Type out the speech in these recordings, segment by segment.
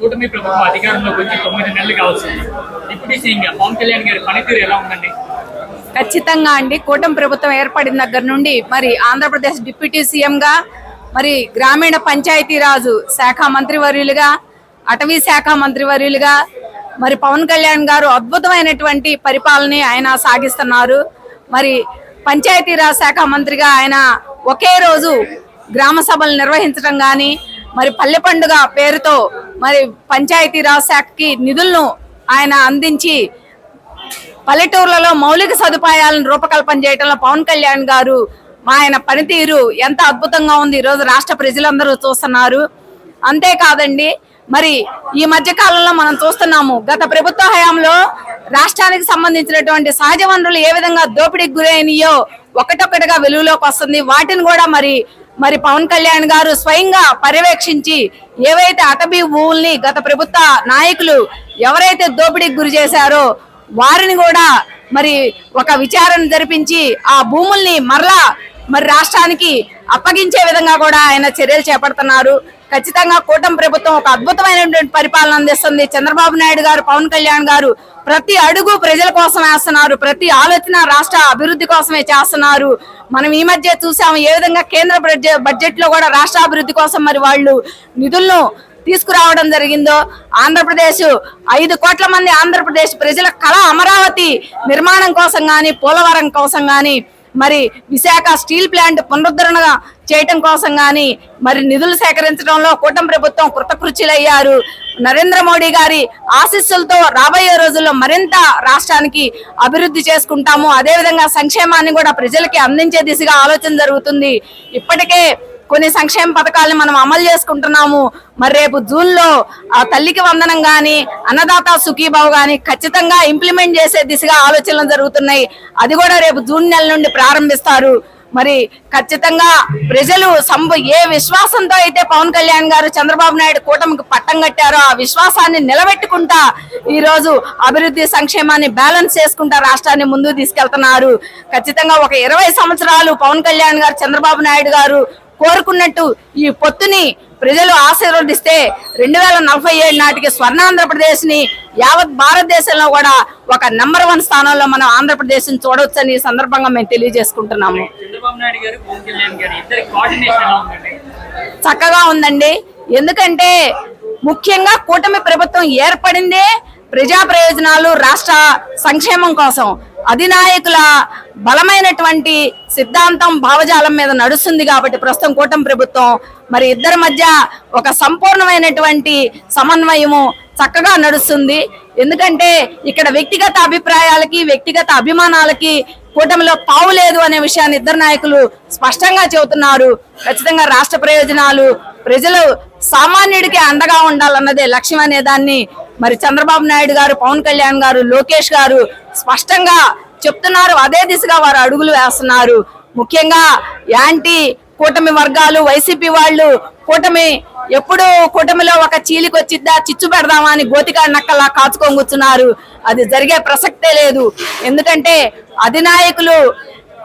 కూటమి ప్రభుత్వం అధికారంలోకి వచ్చి తొమ్మిది నెలలు కావాల్సింది. డిప్యూటీ సీఎం పవన్ కళ్యాణ్ గారి పనితీరు ఎలా ఉందండి? ఖచ్చితంగా అండి. కూటమి ప్రభుత్వం ఏర్పడిన దగ్గర నుండి మరి ఆంధ్రప్రదేశ్ డిప్యూటీ సీఎంగా మరి గ్రామీణ పంచాయతీరాజు శాఖ మంత్రివర్యులుగా అటవీ శాఖ మంత్రివర్యులుగా మరి పవన్ కళ్యాణ్ గారు అద్భుతమైనటువంటి పరిపాలన ఆయన సాగిస్తున్నారు. మరి పంచాయతీరాజ్ శాఖ మంత్రిగా ఆయన ఒకే రోజు గ్రామ సభలు నిర్వహించడం కానీ మరి పల్లె పండుగ పేరుతో మరి పంచాయతీరాజ్ శాఖకి నిధులను ఆయన అందించి పల్లెటూర్లలో మౌలిక సదుపాయాలను రూపకల్పన చేయడంలో పవన్ కళ్యాణ్ గారు మా ఆయన పనితీరు ఎంత అద్భుతంగా ఉంది ఈరోజు రాష్ట్ర ప్రజలందరూ చూస్తున్నారు. అంతేకాదండి మరి ఈ మధ్య కాలంలో మనం చూస్తున్నాము గత ప్రభుత్వ హయాంలో రాష్ట్రానికి సంబంధించినటువంటి సహజ వనరులు ఏ విధంగా దోపిడీకి గురైనయో ఒకటొక్కటిగా వెలుగులోకి వస్తుంది. వాటిని కూడా మరి మరి పవన్ కళ్యాణ్ గారు స్వయంగా పర్యవేక్షించి ఏవైతే అటవీ భూముల్ని గత ప్రభుత్వ నాయకులు ఎవరైతే దోపిడీకి గురి చేశారో వారిని కూడా మరి ఒక విచారణ జరిపించి ఆ భూముల్ని మరలా మరి రాష్ట్రానికి అప్పగించే విధంగా కూడా ఆయన చర్యలు చేపడుతున్నారు. ఖచ్చితంగా కూటమి ప్రభుత్వం ఒక అద్భుతమైనటువంటి పరిపాలన అందిస్తుంది. చంద్రబాబు నాయుడు గారు పవన్ కళ్యాణ్ గారు ప్రతి అడుగు ప్రజల కోసం వేస్తున్నారు. ప్రతి ఆలోచన రాష్ట్ర అభివృద్ధి కోసమే చేస్తున్నారు. మనం ఈ మధ్య చూసాము ఏ విధంగా కేంద్ర బడ్జెట్లో కూడా రాష్ట్ర అభివృద్ధి కోసం మరి వాళ్ళు నిధులను తీసుకురావడం జరిగిందో ఆంధ్రప్రదేశ్ ఐదు కోట్ల మంది ఆంధ్రప్రదేశ్ ప్రజల కళ అమరావతి నిర్మాణం కోసం గాని పోలవరం కోసం గాని మరి విశాఖ స్టీల్ ప్లాంట్ పునరుద్ధరణ చేయటం కోసం గాని మరి నిధులు సేకరించడంలో కూటమి ప్రభుత్వం కృతకృత్యులయ్యారు. నరేంద్ర మోడీ గారి ఆశీస్సులతో రాబోయే రోజుల్లో మరింత రాష్ట్రానికి అభివృద్ధి చేసుకుంటాము. అదేవిధంగా సంక్షేమాన్ని కూడా ప్రజలకి అందించే దిశగా ఆలోచన జరుగుతుంది. ఇప్పటికే కొన్ని సంక్షేమ పథకాలను మనం అమలు చేసుకుంటున్నాము. మరి రేపు జూన్లో ఆ తల్లికి వందనం గాని అన్నదాత సుఖీబాబు గాని ఖచ్చితంగా ఇంప్లిమెంట్ చేసే దిశగా ఆలోచనలు జరుగుతున్నాయి. అది కూడా రేపు జూన్ నెల నుండి ప్రారంభిస్తారు. మరి ఖచ్చితంగా ప్రజలు సంబ ఏ విశ్వాసంతో అయితే పవన్ కళ్యాణ్ గారు చంద్రబాబు నాయుడు కూటమికి పట్టం కట్టారో ఆ విశ్వాసాన్ని నిలబెట్టుకుంటా ఈ రోజు అభివృద్ధి సంక్షేమాన్ని బ్యాలెన్స్ చేసుకుంటా రాష్ట్రాన్ని ముందుకు తీసుకెళ్తున్నారు. ఖచ్చితంగా ఒక ఇరవై సంవత్సరాలు పవన్ కళ్యాణ్ గారు చంద్రబాబు నాయుడు గారు కోరుకున్నట్టు ఈ పొత్తుని ప్రజలు ఆశీర్వదిస్తే రెండు వేల నలభై ఏడు నాటికి స్వర్ణాంధ్రప్రదేశ్ని యావత్ భారతదేశంలో కూడా ఒక నంబర్ వన్ స్థానంలో మనం ఆంధ్రప్రదేశ్ని చూడవచ్చని సందర్భంగా మేము తెలియజేసుకుంటున్నాము. చక్కగా ఉందండి. ఎందుకంటే ముఖ్యంగా కూటమి ప్రభుత్వం ఏర్పడిందే ప్రజా ప్రయోజనాలు రాష్ట్ర సంక్షేమం కోసం. అధినాయకుల బలమైనటువంటి సిద్ధాంతం భావజాలం మీద నడుస్తుంది కాబట్టి ప్రస్తుతం కూటమి ప్రభుత్వం మరి ఇద్దరి మధ్య ఒక సంపూర్ణమైనటువంటి సమన్వయము చక్కగా నడుస్తుంది. ఎందుకంటే ఇక్కడ వ్యక్తిగత అభిప్రాయాలకి వ్యక్తిగత అభిమానాలకి కూటమిలో పావు లేదు అనే విషయాన్ని ఇద్దరు నాయకులు స్పష్టంగా చెబుతున్నారు. ఖచ్చితంగా రాష్ట్ర ప్రయోజనాలు ప్రజలు సామాన్యుడికి అండగా ఉండాలన్నదే లక్ష్యం అనే దాన్ని మరి చంద్రబాబు నాయుడు గారు పవన్ కళ్యాణ్ గారు లోకేష్ గారు స్పష్టంగా చెప్తున్నారు. అదే దిశగా వారు అడుగులు వేస్తున్నారు. ముఖ్యంగా యాంటీ కూటమి వర్గాలు వైసీపీ వాళ్ళు కూటమి ఎప్పుడు కూటమిలో ఒక చీలికొచ్చిద్దా చిచ్చు పెడదామా అని గోతికాడ నక్కలా కాచుకొని కూర్చున్నారు. అది జరిగే ప్రసక్తే లేదు. ఎందుకంటే అధినాయకులు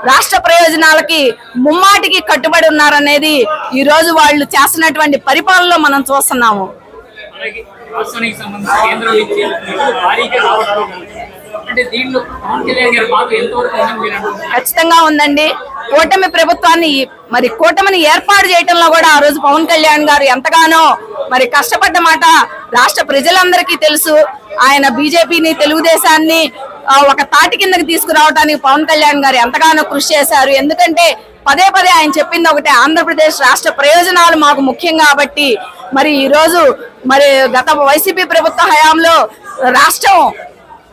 రాష్ట్ర ప్రయోజనాలకి ముమ్మాటికి కట్టుబడి ఉన్నారనేది ఈ రోజు వాళ్ళు చేస్తున్నటువంటి పరిపాలనలో మనం చూస్తున్నాము. ఖచ్చితంగా ఉందండి. కూటమి ప్రభుత్వాన్ని మరి కూటమిని ఏర్పాటు చేయటంలో కూడా ఆ రోజు పవన్ కళ్యాణ్ గారు ఎంతగానో మరి కష్టపడ్డ మాట రాష్ట్ర ప్రజలందరికీ తెలుసు. ఆయన బీజేపీని తెలుగుదేశాన్ని ఒక తాటి కిందకి తీసుకురావడానికి పవన్ కళ్యాణ్ గారు ఎంతగానో కృషి చేశారు. ఎందుకంటే పదే పదే ఆయన చెప్పింది ఒకటే ఆంధ్రప్రదేశ్ రాష్ట్ర ప్రయోజనాలు మాకు ముఖ్యం కాబట్టి. మరి ఈరోజు మరి గత వైసీపీ ప్రభుత్వ హయాంలో రాష్ట్రం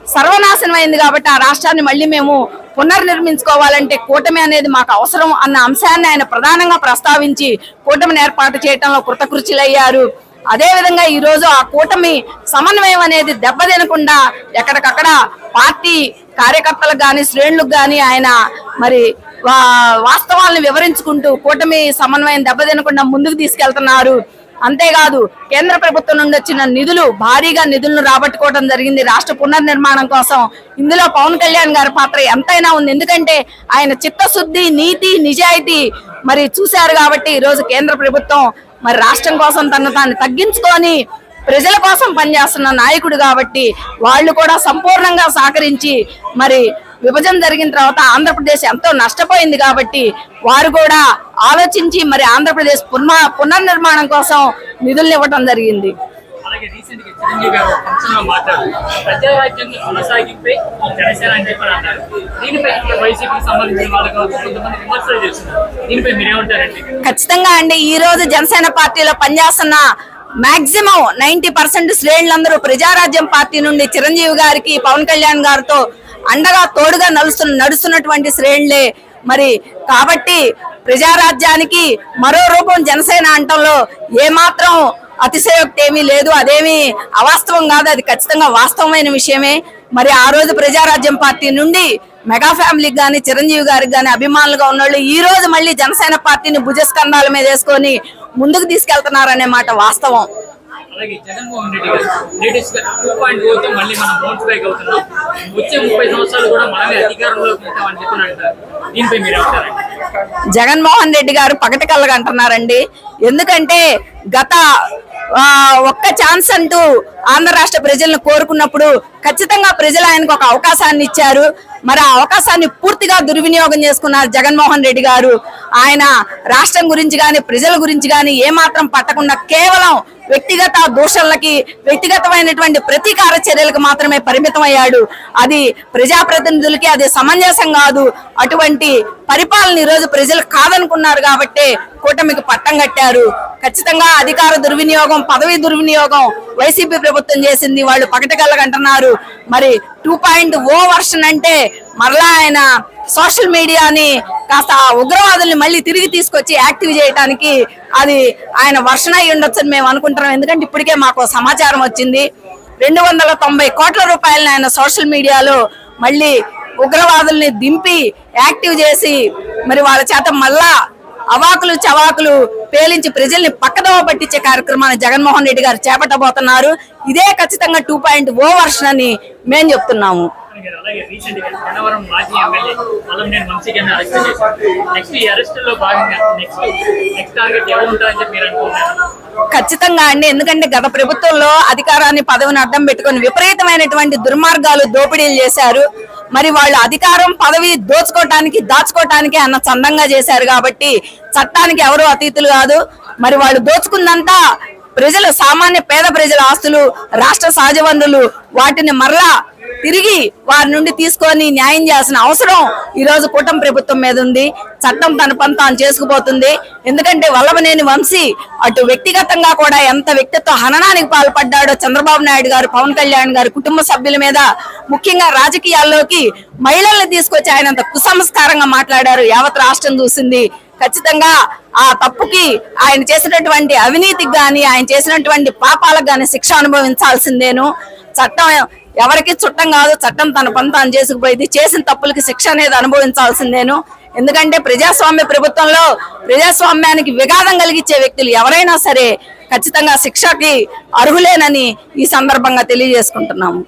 సర్వనాశనం అయింది కాబట్టి ఆ రాష్ట్రాన్ని మళ్ళీ మేము పునర్నిర్మించుకోవాలంటే కూటమి అనేది మాకు అవసరం అన్న అంశాన్ని ఆయన ప్రధానంగా ప్రస్తావించి కూటమిని ఏర్పాటు చేయడంలో కృతకృషులయ్యారు అదేవిధంగా ఈరోజు ఆ కూటమి సమన్వయం అనేది దెబ్బతినకుండా ఎక్కడికక్కడ పార్టీ కార్యకర్తలకు కానీ శ్రేణులకు కానీ ఆయన మరి వా- వాస్తవాలను వివరించుకుంటూ కూటమి సమన్వయం దెబ్బతినకుండా ముందుకు తీసుకెళ్తున్నారు. అంతేకాదు కేంద్ర ప్రభుత్వం నుండి వచ్చిన నిధులు భారీగా నిధులను రాబట్టుకోవడం జరిగింది. రాష్ట్ర పునర్నిర్మాణం కోసం ఇందులో పవన్ కళ్యాణ్ గారి పాత్ర ఎంతైనా ఉంది. ఎందుకంటే ఆయన చిత్తశుద్ధి నీతి నిజాయితీ మరి చూశారు కాబట్టి ఈరోజు రోజు కేంద్ర ప్రభుత్వం మరి రాష్ట్రం కోసం తను తాను తగ్గించుకొని ప్రజల కోసం పనిచేస్తున్న నాయకుడు కాబట్టి వాళ్ళు కూడా సంపూర్ణంగా సహకరించి మరి విభజన జరిగిన తర్వాత ఆంధ్రప్రదేశ్ ఎంతో నష్టపోయింది కాబట్టి వారు కూడా ఆలోచించి మరి ఆంధ్రప్రదేశ్ పునః పునర్నిర్మాణం కోసం నిధులు ఇవ్వడం జరిగింది. ఖచ్చితంగా అండి ఈ రోజు జనసేన పార్టీలో పనిచేస్తున్న మాక్సిమం నైన్టీ పర్సెంట్ శ్రేణులందరూ ప్రజారాజ్యం పార్టీ నుండి చిరంజీవి గారికి పవన్ కళ్యాణ్ గారితో అండగా తోడుగా నడుస్తున్న నడుస్తున్నటువంటి శ్రేణులే మరి. కాబట్టి ప్రజారాజ్యానికి మరో రూపం జనసేన అంటంలో ఏమాత్రం అతిశయోక్తి ఏమీ లేదు. అదేమీ అవాస్తవం కాదు. అది ఖచ్చితంగా వాస్తవమైన విషయమే. మరి ఆ రోజు ప్రజారాజ్యం పార్టీ నుండి మెగా ఫ్యామిలీకి కానీ చిరంజీవి గారికి కానీ అభిమానులుగా ఉన్నోళ్ళు ఈ రోజు మళ్ళీ జనసేన పార్టీని భుజస్కంధాల మీద వేసుకొని ముందుకు తీసుకెళ్తున్నారనే మాట వాస్తవం. అలాగే జగన్మోహన్ రెడ్డి గారు లేటెస్ట్గా టూ పాయింట్తో మళ్ళీ మనం బౌన్స్ బ్యాక్ అవుతున్నాం. వచ్చే ముప్పై సంవత్సరాలు కూడా మనమే అధికారంలోకి వెళ్తామని చెప్పినట్టు దీనిపై మీరు మీరేమంటారండి జగన్మోహన్ రెడ్డి గారు పగటి కళ్ళగా అంటున్నారండి ఎందుకంటే గత ఒక్క ఛాన్స్ అంటూ ఆంధ్ర రాష్ట్ర ప్రజలను కోరుకున్నప్పుడు ఖచ్చితంగా ప్రజలు ఆయనకు ఒక అవకాశాన్ని ఇచ్చారు. మరి ఆ అవకాశాన్ని పూర్తిగా దుర్వినియోగం చేసుకున్నారు జగన్మోహన్ రెడ్డి గారు ఆయన రాష్ట్రం గురించి కానీ ప్రజల గురించి కానీ ఏమాత్రం పట్టకుండా కేవలం వ్యక్తిగత దూషణలకి వ్యక్తిగతమైనటువంటి ప్రతీకార చర్యలకు మాత్రమే పరిమితం అయ్యాడు అది ప్రజాప్రతినిధులకి అది సమంజసం కాదు. అటువంటి పరిపాలన ఈ రోజు ప్రజలు కాదనుకున్నారు కాబట్టి కూటమికి పట్టం కట్టారు. ఖచ్చితంగా అధికార దుర్వినియోగం పదవి దుర్వినియోగం వైసీపీ ప్రభుత్వం చేసింది వాళ్ళు పకటగల్లగంటున్నారు మరి టూ పాయింట్ ఓ వర్షన్ అంటే మరలా ఆయన సోషల్ మీడియాని కాస్త ఉగ్రవాదుల్ని మళ్ళీ తిరిగి తీసుకొచ్చి యాక్టివ్ చేయడానికి అది ఆయన వర్షణ అయి ఉండొచ్చని మేము అనుకుంటున్నాం. ఎందుకంటే ఇప్పటికే మాకు సమాచారం వచ్చింది. రెండు వందల తొంభై కోట్ల రూపాయలను ఆయన సోషల్ మీడియాలో మళ్ళీ ఉగ్రవాదుల్ని దింపి యాక్టివ్ చేసి మరి వాళ్ళ చేత మళ్ళా అవాకులు చవాకులు పేలించి ప్రజల్ని పక్కదోవ పట్టించే కార్యక్రమాన్ని జగన్మోహన్ రెడ్డి గారు చేపట్టబోతున్నారు. ఇదే ఖచ్చితంగా టూ పాయింట్ ఓ వర్షన్ అని మేము చెప్తున్నాము. గారు అలాగే రీసెంట్గా గన్నవరం మాజీ ఎమ్మెల్యే అలంనేని వంశీ గారిని అరెస్ట్ చేశారు. నెక్స్ట్ ఈ అరెస్ట్లో భాగంగా నెక్స్ట్ నెక్స్ట్ టార్గెట్ ఎవరు ఉంటారని చెప్పి మీరు అనుకుంటున్నారు? ఖచ్చితంగా అండి ఎందుకంటే గత ప్రభుత్వంలో అధికారాన్ని పదవిని అడ్డం పెట్టుకొని విపరీతమైనటువంటి దుర్మార్గాలు దోపిడీలు చేశారు. మరి వాళ్ళు అధికారం పదవి దోచుకోవటానికి దాచుకోవటానికి అన్న చందంగా చేశారు కాబట్టి చట్టానికి ఎవరు అతీతులు కాదు. మరి వాళ్ళు దోచుకుందంతా ప్రజలు సామాన్య పేద ప్రజల ఆస్తులు రాష్ట్ర సహజ వనరులు వాటిని మరలా తిరిగి వారి నుండి తీసుకొని న్యాయం చేయాల్సిన అవసరం ఈ రోజు కూటమి ప్రభుత్వం మీద ఉంది. చట్టం తన పని తాను చేసుకుపోతుంది. ఎందుకంటే వల్లభనేని వంశీ అటు వ్యక్తిగతంగా కూడా ఎంత వ్యక్తిత్వ హననానికి పాల్పడ్డాడో చంద్రబాబు నాయుడు గారు పవన్ కళ్యాణ్ గారు కుటుంబ సభ్యుల మీద ముఖ్యంగా రాజకీయాల్లోకి మహిళల్ని తీసుకొచ్చి ఆయన అంత కుసంస్కారంగా మాట్లాడారు. యావత్ రాష్ట్రం చూసింది. ఖచ్చితంగా ఆ తప్పుకి ఆయన చేసినటువంటి అవినీతికి గాని ఆయన చేసినటువంటి పాపాలకు గాని శిక్ష అనుభవించాల్సిందేను. చట్టం ఎవరికి చుట్టం కాదు చట్టం తన పని తాను చేసుకుపోయింది. చేసిన తప్పులకి శిక్ష అనేది అనుభవించాల్సిందేను. ఎందుకంటే ప్రజాస్వామ్య ప్రభుత్వంలో ప్రజాస్వామ్యానికి విఘాతం కలిగించే వ్యక్తులు ఎవరైనా సరే ఖచ్చితంగా శిక్షకి అర్హులేనని ఈ సందర్భంగా తెలియజేసుకుంటున్నాము.